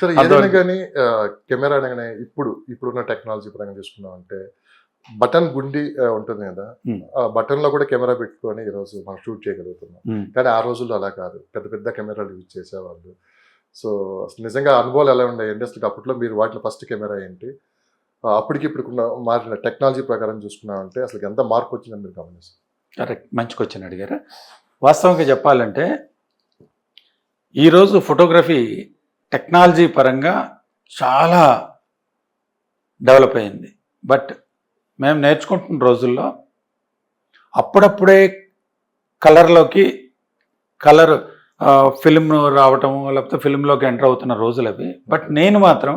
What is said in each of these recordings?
సరే ఏదైనా కానీ కెమెరా అనగానే ఇప్పుడు ఇప్పుడున్న టెక్నాలజీ పరంగా తీసుకున్నాం అంటే బటన్ గుండి ఉంటుంది కదా. ఆ బటన్లో కూడా కెమెరా పెట్టుకొని ఈ రోజు మనం షూట్ చేయగలుగుతున్నాం. కానీ ఆ రోజుల్లో అలా కాదు. పెద్ద పెద్ద కెమెరాలు యూజ్ చేసేవాళ్ళు. సో నిజంగా అనుభవాలు ఎలా ఉన్నాయండి అసలు అప్పట్లో మీరు వాటిలో ఫస్ట్ కెమెరా ఏంటి? అప్పటికి ఇప్పుడుకున్న మారిన టెక్నాలజీ ప్రకారం చూసుకున్నామంటే అసలు ఎంత మార్పు వచ్చిందని మీరు గమనిస్తారు? కరెక్ట్. మంచి క్వశ్చన్ అడిగారు. వాస్తవంగా చెప్పాలంటే ఈరోజు ఫోటోగ్రఫీ టెక్నాలజీ పరంగా చాలా డెవలప్ అయింది. బట్ మేము నేర్చుకుంటున్న రోజుల్లో అప్పుడప్పుడే కలర్లోకి కలర్ ఫిల్మ్ రావటం లేకపోతే ఫిల్మ్లోకి ఎంటర్ అవుతున్న రోజులు అవి. బట్ నేను మాత్రం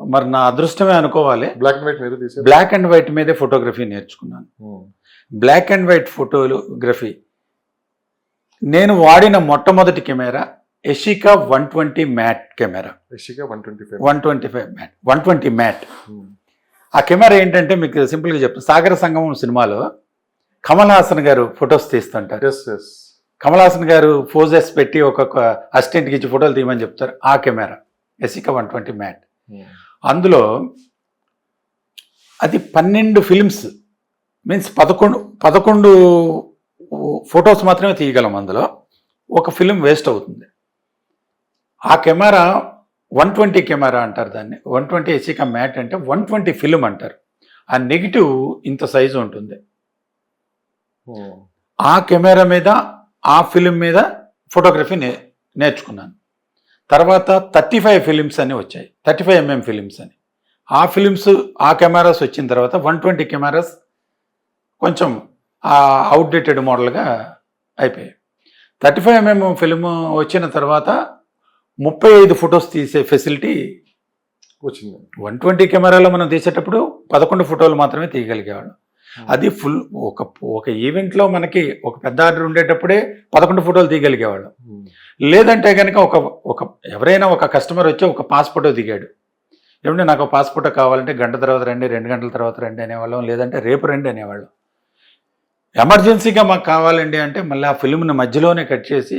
మరి నా అదృష్టమే అనుకోవాలి. బ్లాక్ అండ్ వైట్ తీసే బ్లాక్ అండ్ వైట్ మీదే ఫోటోగ్రఫీ నేర్చుకున్నాను. బ్లాక్ అండ్ వైట్ ఫోటోగ్రఫీ నేను వాడిన మొట్టమొదటి camera Yashica one twenty mat camera. Yashica one twenty five. One twenty five mat. One twenty mat. ఆ కెమెరా ఏంటంటే మీకు సింపుల్గా చెప్తాను సాగర సంగమం సినిమాలో కమల్ హాసన్ గారు ఫొటోస్ తీస్తుంటారు. కమల్ హాసన్ గారు ఫోజెస్ పెట్టి ఒక్కొక్క అసిస్టెంట్కి ఇచ్చి ఫోటోలు తీయమని చెప్తారు. ఆ camera Yashica one twenty mat. అందులో అది పన్నెండు ఫిల్మ్స్ మీన్స్ పదకొండు పదకొండు ఫొటోస్ మాత్రమే తీయగలం అందులో. ఒక ఫిలిం వేస్ట్ అవుతుంది. ఆ కెమెరా వన్ ట్వంటీ కెమెరా అంటారు దాన్ని. వన్ ట్వంటీ ఎసికా మ్యాట్ అంటే వన్ ట్వంటీ ఫిలిం అంటారు. ఆ నెగిటివ్ ఇంత సైజు ఉంటుంది. ఆ కెమెరా మీద ఆ ఫిలిం మీద ఫోటోగ్రఫీ నే నేర్చుకున్నాను. తర్వాత థర్టీ ఫైవ్ ఫిలిమ్స్ అని వచ్చాయి. థర్టీ ఫైవ్ ఎంఎం ఫిలిమ్స్ అని. ఆ ఫిలిమ్స్ ఆ కెమెరాస్ వచ్చిన తర్వాత వన్ ట్వంటీ కెమెరాస్ కొంచెం అవుట్డేటెడ్ మోడల్గా అయిపోయాయి. థర్టీ ఫైవ్ ఎంఎం ఫిలిం వచ్చిన తర్వాత ముప్పై ఐదు ఫొటోస్ తీసే ఫెసిలిటీ వచ్చింది. వన్ ట్వంటీ కెమెరాలో మనం తీసేటప్పుడు పదకొండు ఫోటోలు మాత్రమే తీయగలిగేవాళ్ళం. అది ఫుల్ ఒక ఒక ఈవెంట్లో మనకి ఒక పెద్ద ఆర్డర్ ఉండేటప్పుడే పదకొండు ఫోటోలు తీయగలిగేవాళ్ళం. లేదంటే కనుక ఒక ఒక ఎవరైనా ఒక కస్టమర్ వచ్చి ఒక పాస్ ఫోటో దిగాడు. ఏమంటే నాకు పాస్ ఫోటో కావాలంటే గంట తర్వాత రండి రెండు గంటల తర్వాత రండి అనేవాళ్ళం లేదంటే రేపు రండి అనేవాళ్ళం. ఎమర్జెన్సీగా మాకు కావాలండి అంటే మళ్ళీ ఆ ఫిల్మ్ని మధ్యలోనే కట్ చేసి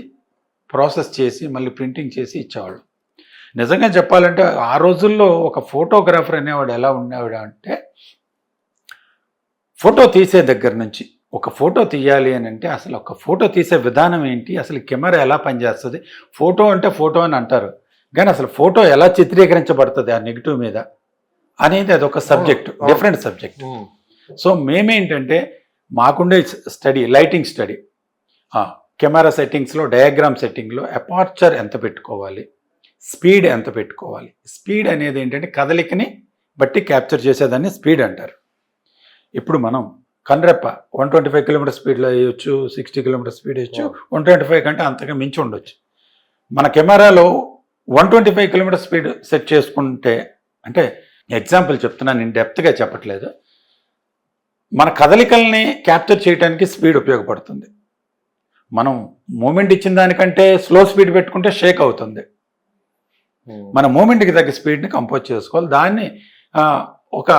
ప్రాసెస్ చేసి మళ్ళీ ప్రింటింగ్ చేసి ఇచ్చేవాళ్ళు. నిజంగా చెప్పాలంటే ఆ రోజుల్లో ఒక ఫోటోగ్రాఫర్ అనేవాడు ఎలా ఉండేవాడు అంటే ఫోటో తీసే దగ్గర నుంచి ఒక ఫోటో తీయాలి అని అంటే అసలు ఒక ఫోటో తీసే విధానం ఏంటి అసలు కెమెరా ఎలా పనిచేస్తుంది ఫోటో అంటే ఫోటో అని అంటారు. కానీ అసలు ఫోటో ఎలా చిత్రీకరించబడుతుంది ఆ నెగిటివ్ మీద అనేది అదొక సబ్జెక్ట్ అవును. Different subject. సో మేమేంటంటే మాకుండే స్టడీ లైటింగ్ స్టడీ. కెమెరా సెట్టింగ్స్లో డయాగ్రామ్ సెట్టింగ్లో అపార్చర్ ఎంత పెట్టుకోవాలి? స్పీడ్ ఎంత పెట్టుకోవాలి? స్పీడ్ అనేది ఏంటంటే కదలికని బట్టి క్యాప్చర్ చేసేదాన్ని స్పీడ్ అంటారు. ఇప్పుడు మనం కన్రెప్ప వన్ ట్వంటీ ఫైవ్ కిలోమీటర్ స్పీడ్లో వేయొచ్చు సిక్స్టీ కిలోమీటర్ స్పీడ్ వేయచ్చు వన్ ట్వంటీ ఫైవ్ కంటే అంతగా మించి ఉండొచ్చు. మన కెమెరాలో one twenty five kilometre speed set చేసుకుంటే అంటే ఎగ్జాంపుల్ చెప్తున్నాను నేను డెప్త్గా చెప్పట్లేదు. మన కదలికల్ని క్యాప్చర్ చేయడానికి స్పీడ్ ఉపయోగపడుతుంది. మనం మూమెంట్ ఇచ్చిన దానికంటే స్లో స్పీడ్ పెట్టుకుంటే షేక్ అవుతుంది. మన మూమెంట్కి తగ్గ స్పీడ్ని కంపోజ్ చేసుకోవాలి. దాన్ని ఒక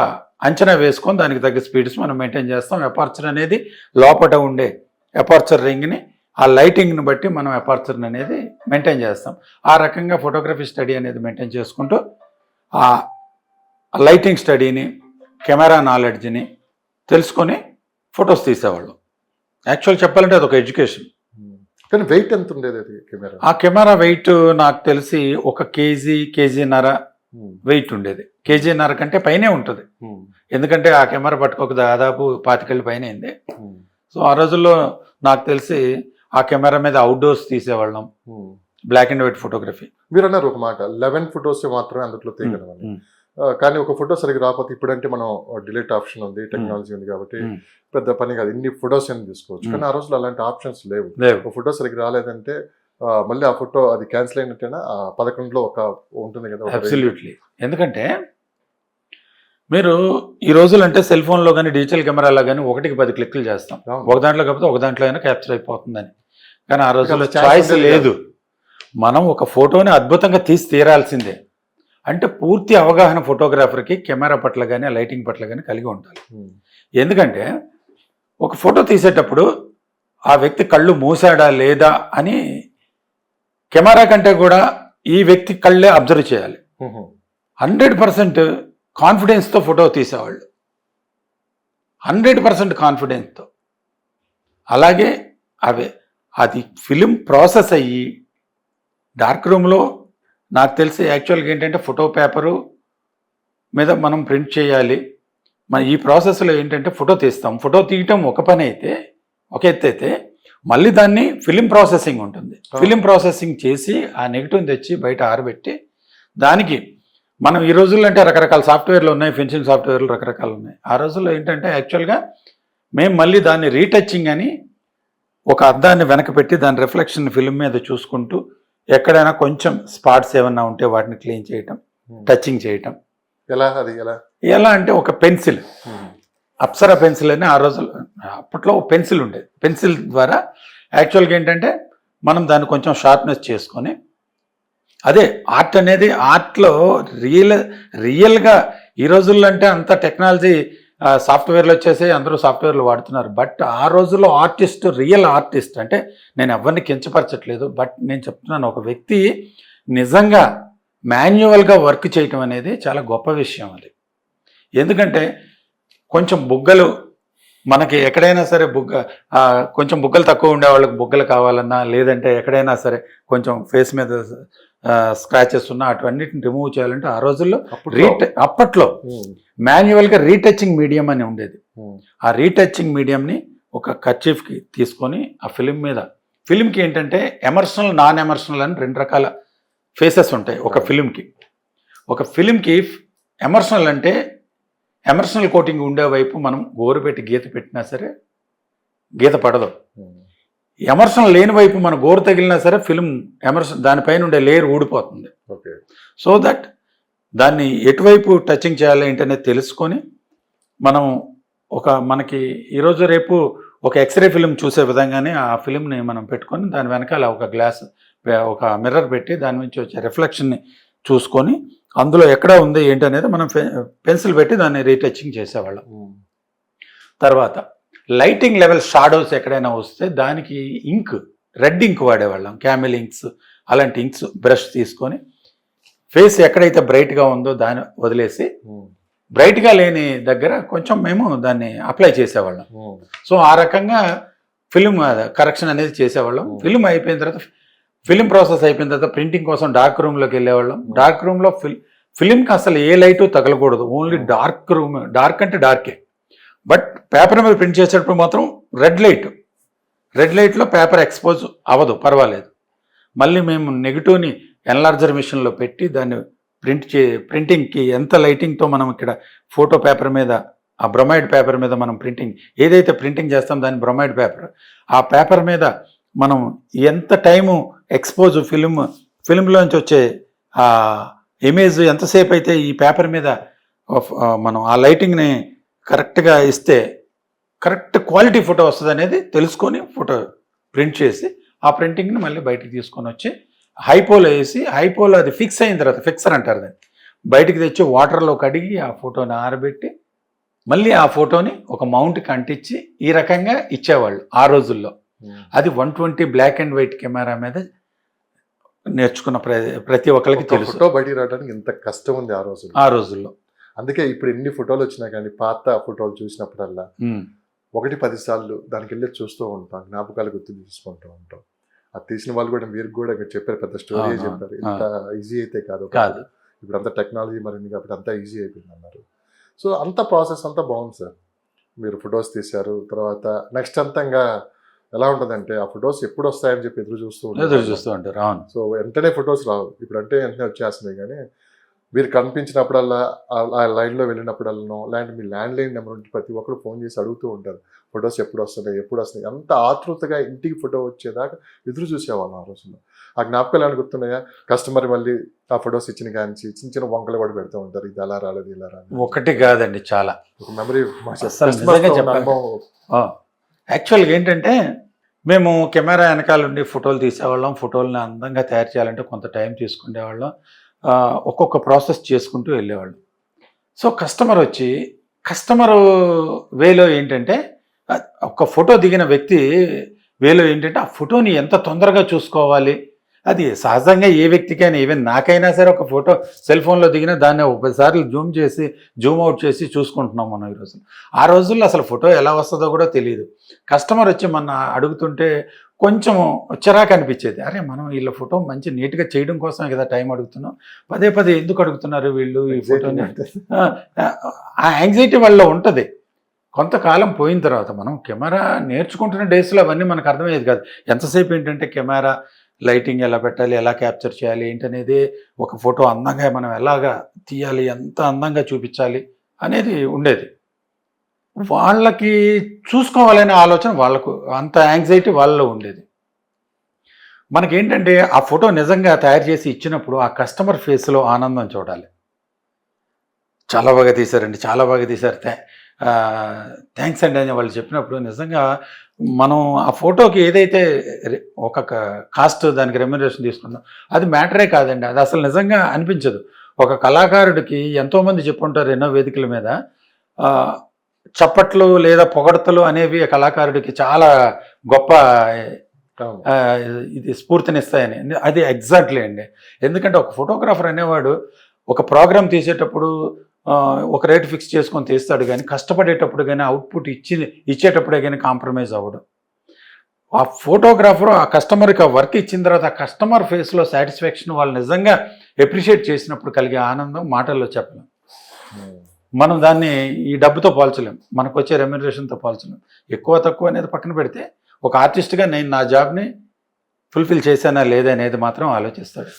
అంచనా వేసుకొని దానికి తగ్గ స్పీడ్స్ మనం మెయింటైన్ చేస్తాం. అపార్చర్ అనేది లోపల ఉండే అపార్చర్ రింగ్ని ఆ లైటింగ్ని బట్టి మనం అపార్చర్ అనేది మెయింటైన్ చేస్తాం. ఆ రకంగా ఫోటోగ్రఫీ స్టడీ అనేది మెయింటైన్ చేసుకుంటూ ఆ లైటింగ్ స్టడీని కెమెరా నాలెడ్జ్ని తెలుసుకొని ఫొటోస్ తీసేవాళ్ళం. యాక్చువల్ చెప్పాలంటే అదొక ఎడ్యుకేషన్. కానీ వెయిట్ ఎంత ఉండేది అది కెమెరా? ఆ కెమెరా వెయిట్ నాకు తెలిసి ఒక కేజీ కేజీన్నర వెయిట్ ఉండేది. కేజీన్నర కంటే పైనే ఉంటుంది. ఎందుకంటే ఆ కెమెరా పట్టుకోక దాదాపు పాతికెళ్ళి పైన అయింది. సో ఆ రోజుల్లో నాకు తెలిసి ఆ కెమెరా మీద outdoors తీసేవాళ్ళం. Black and white photography. మీరు అన్నారు ఒక మాట లెవెన్ ఫొటోస్ మాత్రమే అందులో తీయగలమని ఆ, కానీ ఒక ఫోటో సరిగ్గా రాకపోతే ఇప్పుడంటే మనం డిలీట్ ఆప్షన్ ఉంది టెక్నాలజీ ఉంది కాబట్టి. పెద్ద పని కాదు. ఇన్ని ఫొటోస్ అని తీసుకోవచ్చు. కానీ ఆ రోజుల్లో అలాంటి ఆప్షన్స్ లేవు. ఒక ఫోటో సరిగ్గా రాలేదంటే మళ్ళీ ఆ ఫోటో అది క్యాన్సిల్ అయినట్టేనా? ఆ పదకొండులో ఒక ఉంటుంది కదా అబ్సల్యూట్లీ ఎందుకంటే మీరు ఈ రోజులు అంటే సెల్ ఫోన్లో కానీ డిజిటల్ కెమెరాలో కానీ ఒకటికి పది క్లిక్లు చేస్తాం. ఒక దాంట్లో కాకపోతే ఒక దాంట్లో అయినా క్యాప్చర్ అయిపోతుందని. కానీ ఆ రోజుల్లో చాయిస్ లేదు. మనం ఒక ఫోటోని అద్భుతంగా తీసి తీరాల్సిందే. అంటే పూర్తి అవగాహన ఫోటోగ్రాఫర్కి కెమెరా పట్ల కానీ లైటింగ్ పట్ల కానీ కలిగి ఉండాలి. ఎందుకంటే ఒక ఫోటో తీసేటప్పుడు ఆ వ్యక్తి కళ్ళు మూసాడా లేదా అని కెమెరా కంటే కూడా ఈ వ్యక్తి కళ్ళే అబ్జర్వ్ చేయాలి. హండ్రెడ్ పర్సెంట్ కాన్ఫిడెన్స్తో ఫోటో తీసేవాళ్ళు హండ్రెడ్ పర్సెంట్ కాన్ఫిడెన్స్తో అలాగే అవే అది ఫిలిం ప్రాసెస్ అయ్యి డార్క్ రూమ్లో నాకు తెలిసి యాక్చువల్గా ఏంటంటే ఫోటో పేపరు మీద మనం ప్రింట్ చేయాలి. మన ఈ ప్రాసెస్లో ఏంటంటే ఫోటో తీస్తాం. ఫోటో తీయటం ఒక పని అయితే ఒక ఎత్తు అయితే మళ్ళీ దాన్ని ఫిలిం ప్రాసెసింగ్ ఉంటుంది. ఫిలిం ప్రాసెసింగ్ చేసి ఆ నెగిటివ్ తెచ్చి బయట ఆరబెట్టి దానికి మనం ఈ రోజుల్లో అంటే రకరకాల సాఫ్ట్వేర్లు ఉన్నాయి ఫినిషింగ్ సాఫ్ట్వేర్లు రకరకాలు ఉన్నాయి. ఆ రోజుల్లో ఏంటంటే యాక్చువల్గా మేము మళ్ళీ దాన్ని రీటచింగ్ అని ఒక అద్దాన్ని వెనక పెట్టి దాని రిఫ్లెక్షన్ ఫిల్మ్ మీద చూసుకుంటూ ఎక్కడైనా కొంచెం స్పాట్స్ ఏమన్నా ఉంటే వాటిని క్లీన్ చేయటం ఉమ్. టచింగ్ చేయటం. ఎలా? అది ఎలా? ఎలా అంటే ఒక పెన్సిల్. ఉమ్. అప్సరా పెన్సిల్ అని ఆ రోజుల్లో అప్పట్లో పెన్సిల్ ఉండేది. పెన్సిల్ ద్వారా యాక్చువల్గా ఏంటంటే మనం దాన్ని కొంచెం షార్ప్నెస్ చేసుకొని అదే ఆర్ట్ అనేది ఆర్ట్లో రియల్ రియల్గా ఈ రోజుల్లో అంటే అంత టెక్నాలజీ సాఫ్ట్వేర్లు వచ్చేసి అందరూ సాఫ్ట్వేర్లు వాడుతున్నారు. బట్ ఆ రోజుల్లో ఆర్టిస్ట్ రియల్ ఆర్టిస్ట్ అంటే నేను ఎవరిని కించపరచట్లేదు. బట్ నేను చెప్తున్నాను ఒక వ్యక్తి నిజంగా మాన్యువల్గా వర్క్ చేయటం అనేది చాలా గొప్ప విషయం అది. ఎందుకంటే కొంచెం బుగ్గలు మనకి ఎక్కడైనా సరే బుగ్గ కొంచెం బుగ్గలు తక్కువ ఉండే వాళ్ళకి బుగ్గలు కావాలన్నా లేదంటే ఎక్కడైనా సరే కొంచెం ఫేస్ మీద స్క్రాచెస్ ఉన్నా అటువన్నిటిని రిమూవ్ చేయాలంటే ఆ రోజుల్లో రీట అప్పట్లో. మాన్యువల్గా రీటచింగ్ మీడియం అని ఉండేది. ఆ రీటచింగ్ మీడియంని ఒక కర్చీఫ్కి తీసుకొని ఆ ఫిలిం మీద ఫిలింకి ఏంటంటే ఎమర్షనల్ నాన్ ఎమర్షనల్ అని రెండు రకాల ఫేసెస్ ఉంటాయి ఒక ఫిలింకి ఒక ఫిలింకి ఎమర్షనల్ అంటే ఎమర్షనల్ కోటింగ్ ఉండే వైపు మనం గోరు పెట్టి గీత పెట్టినా సరే గీత పడదు. ఉమ్. ఎమర్షనల్ లేని వైపు మన గోరు తగిలినా సరే ఫిలిం ఎమర్షన్ దానిపైన ఉండే లేయర్ ఊడిపోతుంది ఓకే సో దట్ దాన్ని ఎటువైపు టచింగ్ చేయాలి ఏంటనేది తెలుసుకొని మనం ఒక మనకి ఈరోజు రేపు ఒక ఎక్స్రే ఫిలిం చూసే విధంగానే ఆ ఫిలింని మనం పెట్టుకొని దాని వెనకాల ఒక గ్లాస్ ఒక మిర్రర్ పెట్టి దాని నుంచి వచ్చే రిఫ్లెక్షన్ని చూసుకొని అందులో ఎక్కడ ఉంది ఏంటనేది మనం పెన్సిల్ పెట్టి దాన్ని రీటచింగ్ చేసేవాళ్ళం. తర్వాత లైటింగ్ లెవెల్ షాడోస్ ఎక్కడైనా వస్తే దానికి ఇంక్ రెడ్ ఇంక్ వాడేవాళ్ళం క్యామెల్ ఇంక్స్ అలాంటి ఇంక్స్ బ్రష్ తీసుకొని ఫేస్ ఎక్కడైతే బ్రైట్గా ఉందో దాన్ని వదిలేసి ఉమ్. బ్రైట్గా లేని దగ్గర కొంచెం మేము దాన్ని అప్లై చేసేవాళ్ళం ఉమ్. సో ఆ రకంగా ఫిలిం కరెక్షన్ అనేది చేసేవాళ్ళం Hmm. ఫిలిం అయిపోయిన తర్వాత ఫిలిం ప్రాసెస్ అయిపోయిన తర్వాత ప్రింటింగ్ కోసం డార్క్ రూమ్లోకి వెళ్ళేవాళ్ళం Hmm. డార్క్ రూమ్లో ఫిల్ ఫిలింకి అసలు ఏ లైటు తగలకూడదు only Hmm. Dark room dark అంటే డార్కే బట్ పేపర్ మీద ప్రింట్ చేసేటప్పుడు మాత్రం రెడ్ లైట్. రెడ్ లైట్లో పేపర్ ఎక్స్పోజ్ అవ్వదు పర్వాలేదు. మళ్ళీ మేము నెగిటివ్ని ఎన్లార్జర్ మిషన్లో పెట్టి దాన్ని ప్రింట్ చే ప్రింటింగ్కి ఎంత లైటింగ్తో మనం ఇక్కడ ఫోటో పేపర్ మీద ఆ బ్రొమైడ్ పేపర్ మీద మనం ప్రింటింగ్ ఏదైతే ప్రింటింగ్ చేస్తాం దాని బ్రొమైడ్ పేపర్. ఆ పేపర్ మీద మనం ఎంత టైము ఎక్స్పోజ్ ఫిలిం ఫిలింలోంచి వచ్చే ఆ ఇమేజ్ ఎంతసేపు అయితే ఈ పేపర్ మీద మనం ఆ లైటింగ్ని కరెక్ట్గా ఇస్తే కరెక్ట్ క్వాలిటీ ఫోటో వస్తుంది అనేది తెలుసుకొని ఫోటో ప్రింట్ చేసి ఆ ప్రింటింగ్ని మళ్ళీ బయటికి తీసుకొని వచ్చి హైపోలో వేసి హైపోలో అది ఫిక్స్ అయిన తర్వాత ఫిక్సర్ అంటారు దాన్ని. బయటికి తెచ్చి వాటర్లో కడిగి ఆ ఫోటోని ఆరబెట్టి మళ్ళీ ఆ ఫోటోని ఒక మౌంట్కి అంటించి ఈ రకంగా ఇచ్చేవాళ్ళు ఆ రోజుల్లో. అది one twenty black and white camera మీద నేర్చుకున్న ప్ర- ప్రతి ఒక్కరికి ఒక తెలుసు. ఫోటో బయటికి రావడానికి ఇంత కష్టం ఉంది ఆ రోజు ఆ రోజుల్లో. అందుకే ఇప్పుడు ఎన్ని ఫోటోలు వచ్చినా కానీ పాత ఫోటోలు చూసినప్పుడల్లా ఒకటి పది సార్లు దానికి వెళ్ళి చూస్తూ ఉంటాం జ్ఞాపకాలు గుర్తు తీసుకుంటూ ఉంటాం. అది తీసిన వాళ్ళు కూడా మీరు కూడా మీరు చెప్పారు పెద్ద స్టోరీ చెప్పారు. ఇంత ఈజీ అయితే కాదు కాదు. ఇప్పుడు అంతా టెక్నాలజీ మారింది కాబట్టి అంతా ఈజీ అయిపోయింది అన్నారు. సో అంత ప్రాసెస్ అంతా బాగుంది సార్. మీరు ఫొటోస్ తీశారు తర్వాత నెక్స్ట్ అంతంగా ఎలా ఉంటుందంటే ఆ ఫొటోస్ ఎప్పుడు వస్తాయని చెప్పి ఎదురు చూస్తూ ఎదురు ఉంటారు చూస్తూ ఉంటారు సో వెంటనే ఫొటోస్ రావు. ఇప్పుడు అంటే వెంటనే వచ్చేస్తున్నాయి కానీ మీరు కనిపించినప్పుడల్లా ఆ- లైన్లో వెళ్ళినప్పుడల్లానో లేదంటే మీ ల్యాండ్ లైన్ నెంబర్ ఉంటే ప్రతి ఒక్కరు ఫోన్ చేసి అడుగుతూ ఉంటారు. ఫొటోస్ ఎప్పుడు వస్తున్నాయి ఎప్పుడు వస్తున్నాయి? అంత ఆతృతగా ఇంటికి ఫోటో వచ్చేదాకా ఎదురు చూసేవాళ్ళం ఆ రోజుల్లో. ఆ జ్ఞాపకాలు ఏమైనా గుర్తున్నాయా? కస్టమర్ మళ్ళీ ఆ ఫొటోస్ ఇచ్చిన కానీ చిన్న చిన్న వంకలు కూడా పెడుతూ ఉంటారు. ఇది అలా రాలేదు ఇలా రాలేదు. ఒకటి కాదండి చాలా. ఒక మెమరీ. యాక్చువల్గా ఏంటంటే మేము కెమెరా వెనకాల ఉండి ఫోటోలు తీసేవాళ్ళం. ఫోటోలను అందంగా తయారు చేయాలంటే కొంత టైం తీసుకునేవాళ్ళం. ఒక్కొక్క ప్రాసెస్ చేసుకుంటూ వెళ్ళేవాళ్ళు. సో కస్టమర్ వచ్చి కస్టమర్ వేలో ఏంటంటే ఒక ఫోటో దిగిన వ్యక్తి వేలో ఏంటంటే ఆ ఫోటోని ఎంత తొందరగా చూసుకోవాలి? అది సహజంగా ఏ వ్యక్తికైనా ఈవెన్ నాకైనా సరే ఒక ఫోటో సెల్ ఫోన్లో దిగిన దాన్ని ఒకసార్లు జూమ్ చేసి జూమ్ అవుట్ చేసి చూసుకుంటున్నాం మనం ఈ రోజు ఆ రోజుల్లో అసలు ఫోటో ఎలా వస్తుందో కూడా తెలియదు కస్టమర్ వచ్చి మన అడుగుతుంటే కొంచెం చిరాకు అనిపించేది. అరే మనం వీళ్ళ ఫోటో మంచి నీట్గా చేయడం కోసమే కదా టైం అడుగుతున్నాం. పదే పదే ఎందుకు అడుగుతున్నారు వీళ్ళు ఈ ఫోటోని? ఆ, ఆ యాంగ్జైటీ వల్ల ఉంటుంది. కొంతకాలం పోయిన తర్వాత మనం కెమెరా నేర్చుకుంటున్న డేస్లో అవన్నీ మనకు అర్థమయ్యేది కాదు. ఎంతసేపు ఏంటంటే కెమెరా లైటింగ్ ఎలా పెట్టాలి ఎలా క్యాప్చర్ చేయాలి ఏంటనేది ఒక ఫోటో అందంగా మనం ఎలాగా తీయాలి ఎంత అందంగా చూపించాలి అనేది ఉండేది. వాళ్ళకి చూసుకోవాలనే ఆలోచన వాళ్ళకు అంత యాంగ్జైటీ వాళ్ళలో ఉండేది. మనకేంటంటే ఆ ఫోటో నిజంగా తయారు చేసి ఇచ్చినప్పుడు ఆ కస్టమర్ ఫేస్లో ఆనందం చూడాలి. చాలా బాగా తీశారండి చాలా బాగా తీశారు. థ్యాంక్స్ అండి అని వాళ్ళు చెప్పినప్పుడు నిజంగా మనం ఆ ఫోటోకి ఏదైతే ఒక కాస్ట్ దానికి రెమ్యునరేషన్ తీసుకుందాం అది మ్యాటరే కాదండి. అది అసలు నిజంగా అనిపించదు. ఒక కళాకారుడికి ఎంతోమంది చెప్పుంటారు ఎన్నో వేదికల మీద. చప్పట్లు లేదా పొగడతలు అనేవి కళాకారుడికి చాలా గొప్ప ఇది స్ఫూర్తినిస్తాయని. అది ఎగ్జాక్ట్లీ అండి. ఎందుకంటే ఒక ఫోటోగ్రాఫర్ అనేవాడు ఒక ప్రోగ్రామ్ తీసేటప్పుడు ఒక రేట్ ఫిక్స్ చేసుకొని తీస్తాడు కానీ కష్టపడేటప్పుడు కానీ అవుట్పుట్ ఇచ్చి ఇచ్చేటప్పుడే కానీ కాంప్రమైజ్ అవ్వడు. ఆ ఫోటోగ్రాఫర్ ఆ కస్టమర్కి ఆ వర్క్ ఇచ్చిన తర్వాత ఆ కస్టమర్ ఫేస్లో సాటిస్ఫాక్షన్ వాళ్ళు నిజంగా ఎప్రిషియేట్ చేసినప్పుడు కలిగే ఆనందం మాటల్లో చెప్పలేం. ఉమ్. మనం దాన్ని ఈ డబ్బుతో పోల్చలేం. మనకు వచ్చే రెమ్యునరేషన్తో పోల్చలేం. ఎక్కువ తక్కువ అనేది పక్కన పెడితే ఒక ఆర్టిస్ట్గా నేను నా జాబ్ని ఫుల్ఫిల్ చేశానా లేదా అనేది మాత్రం ఆలోచిస్తాడు.